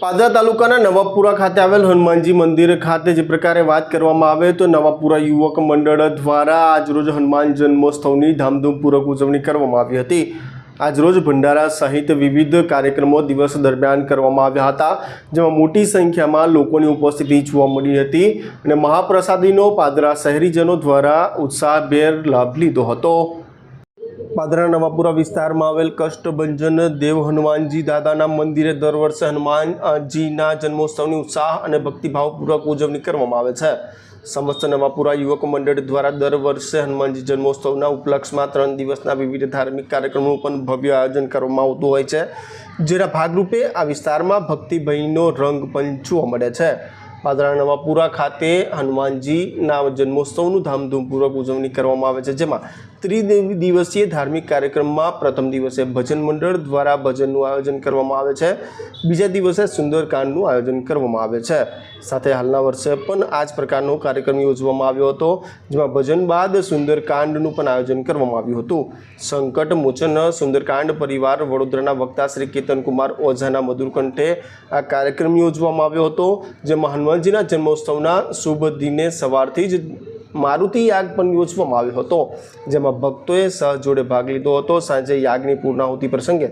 પાદરા તાલુકાના નવાપુરા ખાતે આવેલ હનુમાનજી મંદિર ખાતે જે પ્રકારે વાત કરવામાં આવે તો નવાપુરા યુવક મંડળ દ્વારા આજરોજ હનુમાન જન્મોત્સવની ધામધૂમપૂર્વક ઉજવણી કરવામાં આવી હતી. આજરોજ ભંડારા સહિત વિવિધ કાર્યક્રમો દિવસ દરમિયાન કરવામાં આવ્યા હતા, જેમાં મોટી સંખ્યામાં લોકોની ઉપસ્થિતિ જોવા મળી હતી અને મહાપ્રસાદીનો પાદરા શહેરીજનો દ્વારા ઉત્સાહભેર લાભ લીધો હતો. પાદરા નવાપુરા વિસ્તારમાં આવેલ કષ્ટભંજન દેવ હનુમાનજી દાદાના મંદિરે દર વર્ષે હનુમાનજીના જન્મોત્સવની ઉત્સાહ અને ભક્તિભાવપૂર્વક ઉજવણી કરવામાં આવે છે. સમસ્ત નવાપુરા યુવક મંડળ દ્વારા દર વર્ષે હનુમાનજી જન્મોત્સવના ઉપલક્ષમાં ત્રણ દિવસના વિવિધ ધાર્મિક કાર્યક્રમોનું પણ ભવ્ય આયોજન કરવામાં આવતું હોય છે. જેના ભાગરૂપે આ વિસ્તારમાં ભક્તિભયનો રંગ પણ જોવા મળે છે. પાદરા નવાપુરા ખાતે હનુમાનજીના જન્મોત્સવનું ધામધૂમપૂર્વક ઉજવણી કરવામાં આવે છે. જેમાં ત્રિદિવસીય ધાર્મિક કાર્યક્રમમાં પ્રથમ દિવસે ભજન મંડળ દ્વારા ભજનનું આયોજન કરવામાં આવે છે. બીજા દિવસે સુંદરકાંડનું આયોજન કરવામાં આવે છે. સાથે હાલના વર્ષે પણ આ જ પ્રકારનો કાર્યક્રમ યોજવામાં આવ્યો હતો, જેમાં ભજન બાદ સુંદરકાંડનું પણ આયોજન કરવામાં આવ્યું હતું. સંકટ મોચન સુંદરકાંડ પરિવાર વડોદરાના વક્તા શ્રી કેતનકુમાર ઓઝાના મધુરકંઠે આ કાર્યક્રમ યોજવામાં આવ્યો હતો, જેમાં હનુમાનજીના જન્મોત્સવના શુભ દિને સવારથી જ મારુતિ યાગ પણ યોજવામાં આવ્યો હતો, જેમાં ભક્તોએ સહજોડે ભાગ લીધો હતો. સાંજે યાગની પૂર્ણાહુતિ પ્રસંગે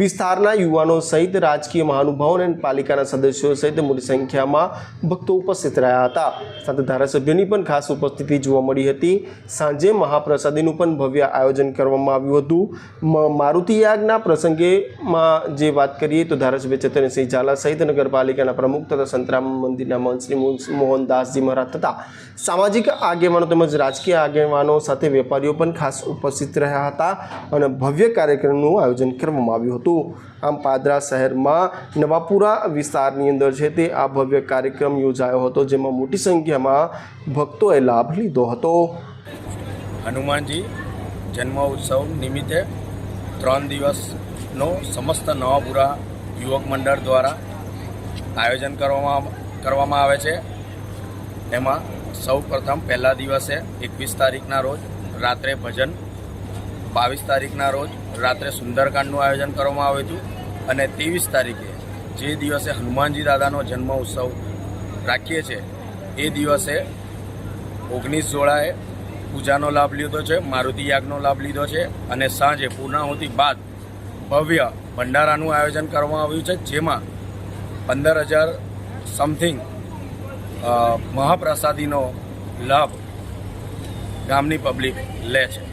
વિસ્તારના યુવાનો સહિત રાજકીય મહાનુભાવો અને પાલિકાના સદસ્યો સહિત મોટી સંખ્યામાં ભક્તો ઉપસ્થિત રહ્યા હતા. સાથે ધારાસભ્યોની પણ ખાસ ઉપસ્થિતિ જોવા મળી હતી. સાંજે મહાપ્રસાદીનું પણ ભવ્ય આયોજન કરવામાં આવ્યું હતું. મારુતિ યાગના પ્રસંગેમાં જે વાત કરીએ તો ધારાસભ્ય ચેતનસિંહ ઝાલા સહિત નગરપાલિકાના પ્રમુખ તથા સંતરામ મંદિરના મંત્રી મોહનદાસજી મહારાજ તથા સામાજિક આગેવાનો તેમજ રાજકીય આગેવાનો સાથે વેપારીઓ પણ ખાસ ઉપસ્થિત રહ્યા હતા અને ભવ્ય કાર્યક્રમનું આયોજન કરવામાં આવ્યું હતું. આમ પાદરા શહેરમાં નવાપુરા વિસ્તારની અંદર છે તે આ ભવ્ય કાર્યક્રમ યોજાયો હતો, જેમાં મોટી સંખ્યામાં ભક્તોએ લાભ લીધો હતો. હનુમાનજી જન્મ ઉત્સવ નિમિત્તે ત્રણ દિવસનો સમસ્ત નવાપુરા યુવક મંડળ દ્વારા આયોજન કરવામાં કરવામાં આવે છે. એમાં સૌ પ્રથમ પહેલા દિવસે એકવીસ તારીખના રોજ રાત્રે ભજન, બાવીસ તારીખના રોજ રાત્રે સુંદરકાંડનું આયોજન કરવામાં આવ્યું હતું અને ત્રેવીસ તારીખે જે દિવસે હનુમાનજી દાદાનો જન્મ ઉત્સવ રાખીએ છીએ, એ દિવસે ઓગણીસ જોડાએ પૂજાનો લાભ લીધો છે, મારુતિ યાગનો લાભ લીધો છે અને સાંજે પૂર્ણાહુતિ બાદ ભવ્ય ભંડારાનું આયોજન કરવામાં આવ્યું છે, જેમાં પંદર હજાર સમથિંગ મહાપ્રસાદીનો લાભ ગામની પબ્લિક લે છે.